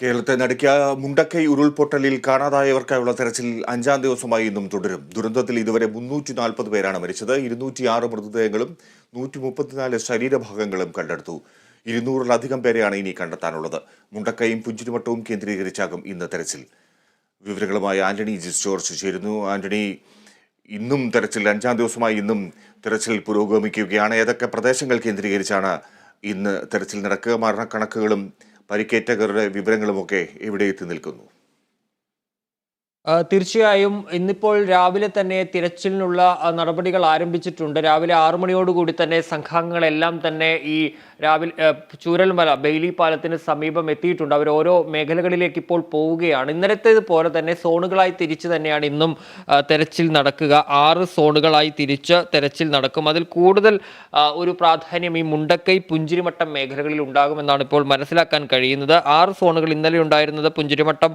കേരളത്തെ നടുക്കിയ മുണ്ടക്കൈ ഉരുൾപൊട്ടലിൽ കാണാതായവർക്കായുള്ള തെരച്ചിൽ അഞ്ചാം ദിവസമായി ഇന്നും തുടരും. ദുരന്തത്തിൽ ഇതുവരെ മുന്നൂറ്റി നാൽപ്പത് പേരാണ് മരിച്ചത്. ഇരുന്നൂറ്റിയാറ് മൃതദേഹങ്ങളും നൂറ്റി മുപ്പത്തിനാല് ശരീരഭാഗങ്ങളും കണ്ടെടുത്തു. ഇരുന്നൂറിലധികം പേരെയാണ് ഇനി കണ്ടെത്താനുള്ളത്. മുണ്ടക്കൈയും പുഞ്ചിരിമട്ടവും കേന്ദ്രീകരിച്ചാകും ഇന്ന് തെരച്ചിൽ. വിവരങ്ങളുമായി ആന്റണി ജിസ് ജോർജ് ചേരുന്നു. ആന്റണി ഇന്നും തെരച്ചിൽ അഞ്ചാം ദിവസമായി ഇന്നും തെരച്ചിൽ പുരോഗമിക്കുകയാണ്. ഏതൊക്കെ പ്രദേശങ്ങൾ കേന്ദ്രീകരിച്ചാണ് ഇന്ന് തെരച്ചിൽ നടക്കുക? മരണക്കണക്കുകളും പരിക്കേറ്റവരുടെ വിവരങ്ങളുമൊക്കെ ഇവിടെ എത്തി നിൽക്കുന്നു. തീർച്ചയായും ഇന്നിപ്പോൾ രാവിലെ തന്നെ തിരച്ചിലിനുള്ള നടപടികൾ ആരംഭിച്ചിട്ടുണ്ട്. രാവിലെ ആറു മണിയോടുകൂടി തന്നെ സംഘാംഗങ്ങളെല്ലാം തന്നെ ഈ രാവിലെ ചൂരൽമല ബെയിലി പാലത്തിന് സമീപം എത്തിയിട്ടുണ്ട്. അവർ ഓരോ മേഖലകളിലേക്ക് ഇപ്പോൾ പോവുകയാണ്. ഇന്നലത്തേത് പോലെ തന്നെ സോണുകളായി തിരിച്ച് തന്നെയാണ് ഇന്നും തെരച്ചിൽ നടക്കുക. ആറ് സോണുകളായി തിരിച്ച് തെരച്ചിൽ നടക്കും. അതിൽ കൂടുതൽ ഒരു പ്രാധാന്യം ഈ മുണ്ടക്കൈ പുഞ്ചിരിമട്ടം മേഖലകളിൽ ഉണ്ടാകുമെന്നാണ് ഇപ്പോൾ മനസ്സിലാക്കാൻ കഴിയുന്നത്. ആറ് സോണുകൾ ഇന്നലെ ഉണ്ടായിരുന്നത് പുഞ്ചിരിമട്ടം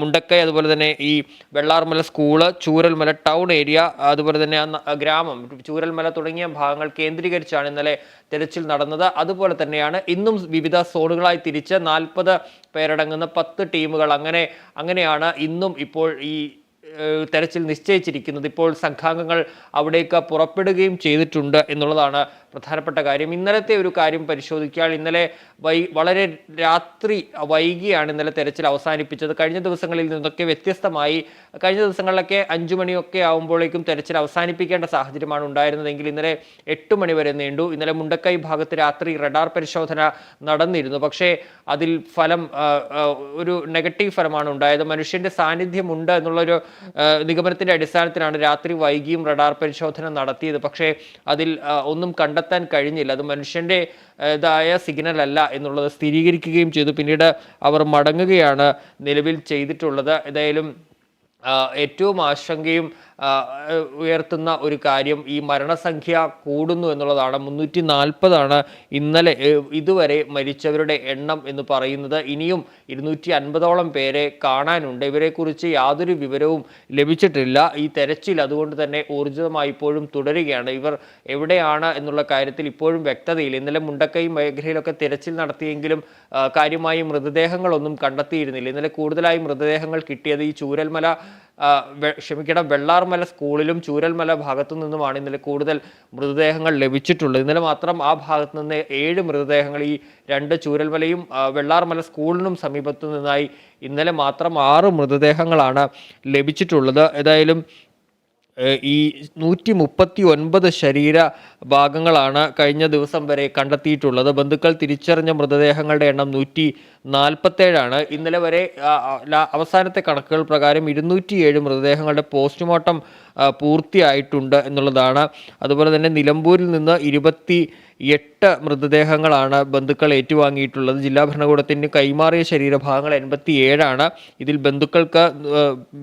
മുണ്ടക്കൈ അതുപോലെ തന്നെ ഈ Vellarmala school Chooralmala town area അതുപോലെ തന്നെ ആ ഗ്രാമം ചൂരൽമല തുടങ്ങിയ ഭാഗങ്ങൾ കേന്ദ്രീകരിച്ചാണ് ഇന്നലെ തെരച്ചിൽ നടന്നത്. അതുപോലെ തന്നെയാണ് ഇന്നും വിവിധ സോണുകളായി തിരിച്ച് നാൽപ്പത് പേരടങ്ങുന്ന പത്ത് ടീമുകൾ. അങ്ങനെ അങ്ങനെയാണ് ഇന്നും ഇപ്പോൾ ഈ തെരച്ചിൽ നിശ്ചയിച്ചിരിക്കുന്നത് ഇപ്പോൾ സംഘാംഗങ്ങൾ അവിടേക്ക് പുറപ്പെടുകയും ചെയ്തിട്ടുണ്ട് എന്നുള്ളതാണ് പ്രധാനപ്പെട്ട കാര്യം. ഇന്നലത്തെ ഒരു കാര്യം പരിശോധിക്കാൻ ഇന്നലെ വൈ വളരെ രാത്രി വൈകിയാണ് ഇന്നലെ തെരച്ചിൽ അവസാനിപ്പിച്ചത്. കഴിഞ്ഞ ദിവസങ്ങളിൽ നിന്നൊക്കെ വ്യത്യസ്തമായി കഴിഞ്ഞ ദിവസങ്ങളിലൊക്കെ അഞ്ചു മണിയൊക്കെ ആകുമ്പോഴേക്കും തെരച്ചിൽ അവസാനിപ്പിക്കേണ്ട സാഹചര്യമാണ് ഉണ്ടായിരുന്നതെങ്കിൽ ഇന്നലെ എട്ട് മണി വരെ നീണ്ടു. ഇന്നലെ മുണ്ടക്കൈ ഭാഗത്ത് രാത്രി റഡാർ പരിശോധന നടന്നിരുന്നു. പക്ഷേ അതിൽ ഫലം ഒരു നെഗറ്റീവ് ഫലമാണ് ഉണ്ടായത്. മനുഷ്യന്റെ സാന്നിധ്യമുണ്ട് എന്നുള്ളൊരു നിഗമനത്തിന്റെ അടിസ്ഥാനത്തിലാണ് രാത്രി വൈകിയും റഡാർ പരിശോധന നടത്തിയത്. പക്ഷേ അതിൽ ഒന്നും കണ്ടെത്താൻ കഴിഞ്ഞില്ല. അത് മനുഷ്യന്റെ ഇതായ സിഗ്നൽ അല്ല എന്നുള്ളത് സ്ഥിരീകരിക്കുകയും ചെയ്തു. പിന്നീട് അവർ മടങ്ങുകയാണ് നിലവിൽ ചെയ്തിട്ടുള്ളത്. ഏതായാലും ഏറ്റവും ആശങ്കയും ഉയർത്തുന്ന ഒരു കാര്യം ഈ മരണസംഖ്യ കൂടുന്നു എന്നുള്ളതാണ്. മുന്നൂറ്റി നാൽപ്പതാണ് ഇന്നലെ ഇതുവരെ മരിച്ചവരുടെ എണ്ണം എന്ന് പറയുന്നത്. ഇനിയും ഇരുന്നൂറ്റി അൻപതോളം പേരെ കാണാനുണ്ട്. ഇവരെക്കുറിച്ച് യാതൊരു വിവരവും ലഭിച്ചിട്ടില്ല. ഈ തെരച്ചിൽ അതുകൊണ്ട് തന്നെ ഊർജിതമായി ഇപ്പോഴും തുടരുകയാണ്. ഇവർ എവിടെയാണ് എന്നുള്ള കാര്യത്തിൽ ഇപ്പോഴും വ്യക്തതയില്ല. ഇന്നലെ മുണ്ടക്കൈ മേഖലയിലൊക്കെ തെരച്ചിൽ നടത്തിയെങ്കിലും കാര്യമായി മൃതദേഹങ്ങളൊന്നും കണ്ടെത്തിയിരുന്നില്ല. ഇന്നലെ കൂടുതലായി മൃതദേഹങ്ങൾ കിട്ടിയത് ഈ ചൂരൽമല ക്ഷമിക്കണം വെള്ളാർമല സ്കൂളിലും ചൂരൽമല ഭാഗത്തു നിന്നുമാണ് ഇന്നലെ കൂടുതൽ മൃതദേഹങ്ങൾ ലഭിച്ചിട്ടുള്ളത്. ഇന്നലെ മാത്രം ആ ഭാഗത്തു നിന്ന് ഏഴ് മൃതദേഹങ്ങൾ ഈ രണ്ട് ചൂരൽമലയും വെള്ളാർമല സ്കൂളിനും സമീപത്തു നിന്നായി ഇന്നലെ മാത്രം ആറ് മൃതദേഹങ്ങളാണ് ലഭിച്ചിട്ടുള്ളത്. ഏതായാലും ഈ നൂറ്റി മുപ്പത്തി ഒൻപത് ശരീര ഭാഗങ്ങളാണ് കഴിഞ്ഞ ദിവസം വരെ കണ്ടെത്തിയിട്ടുള്ളത്. ബന്ധുക്കൾ തിരിച്ചറിഞ്ഞ മൃതദേഹങ്ങളുടെ എണ്ണം നൂറ്റി നാൽപ്പത്തേഴാണ് ഇന്നലെ വരെ അവസാനത്തെ കണക്കുകൾ പ്രകാരം ഇരുന്നൂറ്റിയേഴ് മൃതദേഹങ്ങളുടെ പോസ്റ്റ്മോർട്ടം പൂർത്തിയായിട്ടുണ്ട് എന്നുള്ളതാണ്. അതുപോലെ തന്നെ നിലമ്പൂരിൽ നിന്ന് ഇരുപത്തി എട്ട് മൃതദേഹങ്ങളാണ് ബന്ധുക്കൾ ഏറ്റുവാങ്ങിയിട്ടുള്ളത്. ജില്ലാ ഭരണകൂടത്തിന് കൈമാറിയ ശരീരഭാഗങ്ങൾ എൺപത്തി ഏഴാണ് ഇതിൽ ബന്ധുക്കൾക്ക്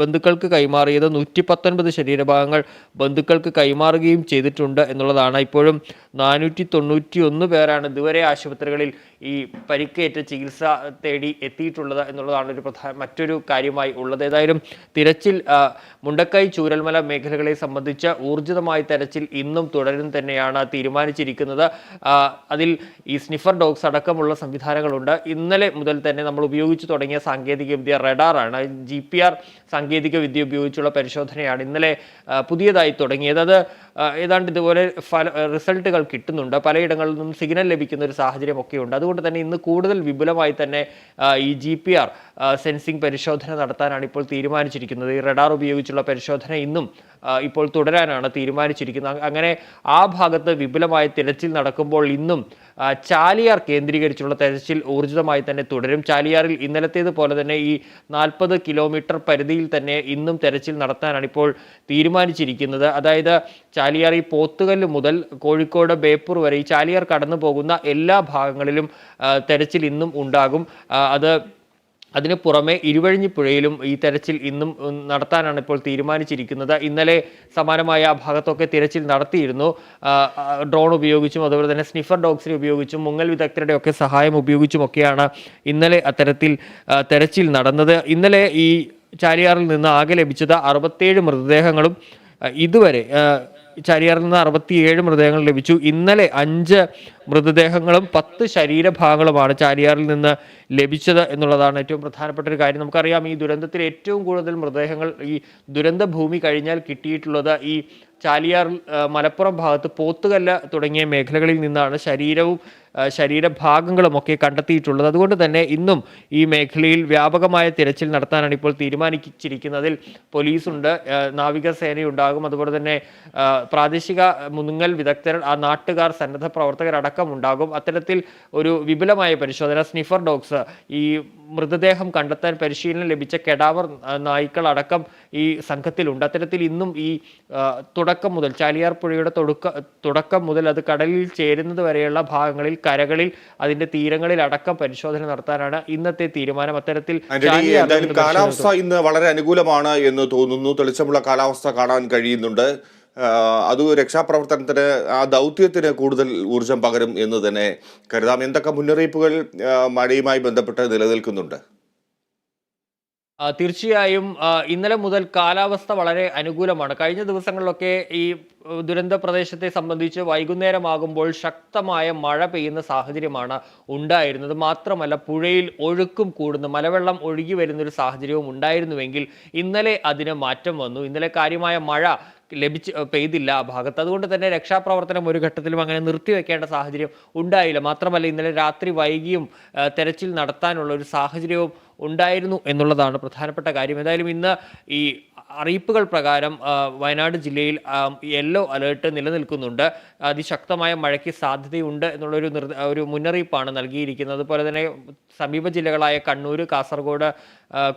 ബന്ധുക്കൾക്ക് കൈമാറിയത് നൂറ്റി പത്തൊൻപത് ശരീരഭാഗങ്ങൾ ബന്ധുക്കൾക്ക് കൈമാറുകയും ചെയ്തിട്ടുണ്ട് എന്നുള്ളതാണ്. ഇപ്പോഴും നാനൂറ്റി തൊണ്ണൂറ്റി ഒന്ന് പേരാണ് ഇതുവരെ ആശുപത്രികളിൽ ഈ പരിക്കേറ്റ ചികിത്സ തേടി എത്തിയിട്ടുള്ളത് എന്നുള്ളതാണ് ഒരു പ്രധാന മറ്റൊരു കാര്യമായി ഉള്ളത്. ഏതായാലും തിരച്ചിൽ മുണ്ടക്കൈ ചൂരൽമല മേഖലകളെ സംബന്ധിച്ച് ഊർജിതമായ തെരച്ചിൽ ഇന്നും തുടരും തന്നെയാണ് തീരുമാനിച്ചിരിക്കുന്നത്. അതിൽ ഈ സ്നിഫർ ഡോഗ്സ് അടക്കമുള്ള സംവിധാനങ്ങളുണ്ട്. ഇന്നലെ മുതൽ തന്നെ നമ്മൾ ഉപയോഗിച്ചു തുടങ്ങിയ സാങ്കേതികവിദ്യ റഡാറാണ് ജി പി ആർ സാങ്കേതികവിദ്യ ഉപയോഗിച്ചുള്ള പരിശോധനയാണ് ഇന്നലെ പുതിയതായി തുടങ്ങിയത്. അത് ഏതാണ്ട് ഇതുപോലെ ഫല റിസൾട്ടുകൾ കിട്ടുന്നുണ്ട്. പലയിടങ്ങളിൽ നിന്നും സിഗ്നൽ ലഭിക്കുന്ന ഒരു സാഹചര്യമൊക്കെ ഉണ്ട് അതുകൊണ്ട് തന്നെ ഇന്ന് കൂടുതൽ വിപുലമായി തന്നെ ഈ ജി പി ആർ സെൻസിംഗ് പരിശോധന നടത്താനാണ് ഇപ്പോൾ തീരുമാനിച്ചിരിക്കുന്നത്. ഈ റഡാർ ഉപയോഗിച്ചുള്ള പരിശോധന ഇന്നും ഇപ്പോൾ തുടരാനാണ് തീരുമാനിച്ചിരിക്കുന്നത്. അങ്ങനെ ആ ഭാഗത്ത് വിപുലമായ തിരച്ചിൽ നടക്കുമ്പോൾ ഇന്നും ചാലിയാർ കേന്ദ്രീകരിച്ചുള്ള തെരച്ചിൽ ഊർജിതമായി തന്നെ തുടരും. ചാലിയാറിൽ ഇന്നലത്തേത് പോലെ തന്നെ ഈ നാൽപ്പത് കിലോമീറ്റർ പരിധിയിൽ തന്നെ ഇന്നും തെരച്ചിൽ നടത്താനാണ് ഇപ്പോൾ തീരുമാനിച്ചിരിക്കുന്നത്. അതായത് ചാലിയാർ ഈ പോത്തുകല്ല് മുതൽ കോഴിക്കോട് ബേപ്പൂർ വരെ ഈ ചാലിയാർ കടന്നു പോകുന്ന എല്ലാ ഭാഗങ്ങളിലും തെരച്ചിൽ ഇന്നും ഉണ്ടാകും. അത് അതിന് പുറമെ ഇരുവഴിഞ്ഞിപ്പുഴയിലും ഈ തെരച്ചിൽ ഇന്നും നടത്താനാണ് ഇപ്പോൾ തീരുമാനിച്ചിരിക്കുന്നത്. ഇന്നലെ സമാനമായ ആ ഭാഗത്തൊക്കെ തിരച്ചിൽ നടത്തിയിരുന്നു. ഡ്രോൺ ഉപയോഗിച്ചും അതുപോലെ തന്നെ സ്നിഫർ ഡോഗ്സിനെ ഉപയോഗിച്ചും മുങ്ങൽ വിദഗ്ധരുടെ ഒക്കെ സഹായം ഉപയോഗിച്ചുമൊക്കെയാണ് ഇന്നലെ അത്തരത്തിൽ തെരച്ചിൽ നടന്നത്. ഇന്നലെ ഈ ചാലിയാറിൽ നിന്ന് ആകെ ലഭിച്ചത് അറുപത്തേഴ് മൃതദേഹങ്ങളും ഇതുവരെ ആ, ചാലിയാറിൽ നിന്ന് അറുപത്തിയേഴ് മൃതദേഹങ്ങൾ ലഭിച്ചു. ഇന്നലെ അഞ്ച് മൃതദേഹങ്ങളും പത്ത് ശരീരഭാഗങ്ങളുമാണ് ചാലിയാറിൽ നിന്ന് ലഭിച്ചത് എന്നുള്ളതാണ് ഏറ്റവും പ്രധാനപ്പെട്ട ഒരു കാര്യം. നമുക്കറിയാം ഈ ദുരന്തത്തിൽ ഏറ്റവും കൂടുതൽ മൃതദേഹങ്ങൾ ഈ ദുരന്ത ഭൂമി കഴിഞ്ഞാൽ കിട്ടിയിട്ടുള്ളത് ഈ ചാലിയാർ മലപ്പുറം ഭാഗത്ത് പോത്തുകല്ല തുടങ്ങിയ മേഖലകളിൽ നിന്നാണ്. ശരീരവും ആ, ശരീരഭാഗങ്ങളും ഒക്കെ കണ്ടെത്തിയിട്ടുള്ളത്. അതുകൊണ്ട് തന്നെ ഇന്നും ഈ മേഖലയിൽ വ്യാപകമായ തിരച്ചിൽ നടത്താനാണ് ഇപ്പോൾ തീരുമാനിച്ചിരിക്കുന്നതിൽ പോലീസുണ്ട് നാവികസേനയുണ്ടാകും. അതുപോലെ തന്നെ പ്രാദേശിക മുങ്ങൽ വിദഗ്ധർ ആ നാട്ടുകാർ സന്നദ്ധ പ്രവർത്തകരടക്കം ഉണ്ടാകും. അത്തരത്തിൽ ഒരു വിപുലമായ പരിശോധന സ്നിഫർ ഡോഗ്സ് ഈ മൃതദേഹം കണ്ടെത്താൻ പരിശീലനം ലഭിച്ച കെടാവർ നായ്ക്കളടക്കം ഈ സംഘത്തിലുണ്ട്. അത്തരത്തിൽ ഇന്നും ഈ തുടക്കം മുതൽ ചാലിയാർ പുഴയുടെ തുടക്കം മുതൽ അത് കടലിൽ ചേരുന്നത് വരെയുള്ള ഭാഗങ്ങളിൽ കരകളിൽ അതിന്റെ തീരങ്ങളിൽ അടക്കം പരിശോധന നടത്താനാണ് ഇന്നത്തെ തീരുമാനം. അത്തരത്തിൽ കാലാവസ്ഥ ഇന്ന് വളരെ അനുകൂലമാണ് എന്ന് തോന്നുന്നു. തെളിച്ചമുള്ള കാലാവസ്ഥ കാണാൻ കഴിയുന്നുണ്ട്. അത് രക്ഷാപ്രവർത്തനത്തിന് ആ ദൗത്യത്തിന് കൂടുതൽ ഊർജം പകരും എന്ന് തന്നെ കരുതാം. എന്തൊക്കെ മുന്നറിയിപ്പുകൾ മഴയുമായി ബന്ധപ്പെട്ട് നിലനിൽക്കുന്നുണ്ട്? തീർച്ചയായും ഇന്നലെ മുതൽ കാലാവസ്ഥ വളരെ അനുകൂലമാണ്. കഴിഞ്ഞ ദിവസങ്ങളിലൊക്കെ ഈ ദുരന്ത പ്രദേശത്തെ സംബന്ധിച്ച് വൈകുന്നേരമാകുമ്പോൾ ശക്തമായ മഴ പെയ്യുന്ന സാഹചര്യമാണ് ഉണ്ടായിരുന്നത്. മാത്രമല്ല പുഴയിൽ ഒഴുക്കും കൂടുന്നു. മലവെള്ളം ഒഴുകി വരുന്നൊരു സാഹചര്യവും ഉണ്ടായിരുന്നുവെങ്കിൽ ഇന്നലെ അതിന് മാറ്റം വന്നു. ഇന്നലെ കാര്യമായ മഴ ലഭിച്ച് പെയ്തില്ല ആ ഭാഗത്ത്. അതുകൊണ്ട് തന്നെ രക്ഷാപ്രവർത്തനം ഒരു ഘട്ടത്തിലും അങ്ങനെ നിർത്തിവെക്കേണ്ട സാഹചര്യം ഉണ്ടായില്ല. മാത്രമല്ല ഇന്നലെ രാത്രി വൈകിയും തെരച്ചിൽ നടത്താനുള്ള ഒരു സാഹചര്യവും ഉണ്ടായിരുന്നു എന്നുള്ളതാണ് പ്രധാനപ്പെട്ട കാര്യം. എന്തായാലും ഇന്ന് ഈ അറിയിപ്പുകൾ പ്രകാരം വയനാട് ജില്ലയിൽ യെല്ലോ അലേർട്ട് നിലനിൽക്കുന്നുണ്ട്. അതിശക്തമായ മഴയ്ക്ക് സാധ്യതയുണ്ട് എന്നുള്ളൊരു ഒരു മുന്നറിയിപ്പാണ് നൽകിയിരിക്കുന്നത്. അതുപോലെ തന്നെ സമീപ ജില്ലകളായ കണ്ണൂർ കാസർഗോഡ്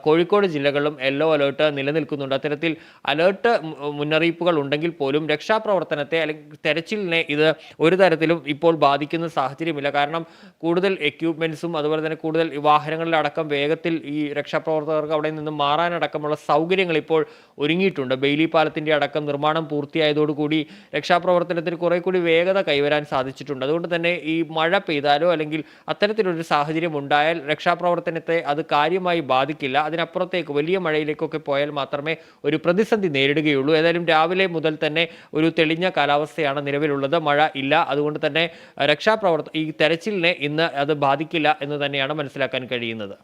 കോഴിക്കോട് ജില്ലകളിലും യെല്ലോ അലേർട്ട് നിലനിൽക്കുന്നുണ്ട്. അത്തരത്തിൽ അലേർട്ട് മുന്നറിയിപ്പുകൾ ഉണ്ടെങ്കിൽ പോലും രക്ഷാപ്രവർത്തനത്തെ അല്ലെങ്കിൽ തെരച്ചിലിനെ ഇത് ഒരു തരത്തിലും ഇപ്പോൾ ബാധിക്കുന്ന സാഹചര്യമില്ല. കാരണം കൂടുതൽ എക്യുപ്മെന്റ്സും അതുപോലെ തന്നെ കൂടുതൽ വാഹനങ്ങളിലടക്കം വേഗത്തിൽ ഈ രക്ഷാപ്രവർത്തകർക്ക് അവിടെ നിന്ന് മാറാനടക്കമുള്ള സൗകര്യങ്ങൾ ഇപ്പോൾ ഒരുങ്ങിയിട്ടുണ്ട്. ബെയിലി പാലത്തിന്റെ അടക്കം നിർമ്മാണം പൂർത്തിയായതോടുകൂടി രക്ഷാപ്രവർത്തനത്തിന് കുറേ കൂടി വേഗത കൈവരാൻ സാധിച്ചിട്ടുണ്ട്. അതുകൊണ്ട് തന്നെ ഈ മഴ പെയ്താലോ അല്ലെങ്കിൽ അത്തരത്തിലൊരു സാഹചര്യം ഉണ്ടായാൽ രക്ഷാപ്രവർത്തനത്തെ അത് കാര്യമായി ബാധിക്കില്ല. അതിനപ്പുറത്തേക്ക് വലിയ മഴയിലേക്കൊക്കെ പോയാൽ മാത്രമേ ഒരു പ്രതിസന്ധി നേരിടുകയുള്ളൂ. ഏതായാലും രാവിലെ മുതൽ തന്നെ ഒരു തെളിഞ്ഞ കാലാവസ്ഥയാണ് നിലവിലുള്ളത്. മഴ ഇല്ല. അതുകൊണ്ട് തന്നെ രക്ഷാപ്രവർത്ത ഈ തെരച്ചിലിനെ ഇന്ന് അത് ബാധിക്കില്ല എന്ന് തന്നെയാണ് മനസ്സിലാക്കാൻ കഴിയുന്നത്.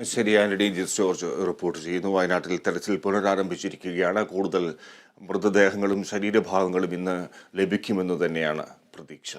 ശരി ആന്റണി ജിസ് ജോർജ് റിപ്പോർട്ട് ചെയ്യുന്നു. വയനാട്ടിൽ തെരച്ചിൽ പുനരാരംഭിച്ചിരിക്കുകയാണ്. കൂടുതൽ മൃതദേഹങ്ങളും ശരീരഭാഗങ്ങളും ഇന്ന് ലഭിക്കുമെന്ന് തന്നെയാണ് പ്രതീക്ഷ.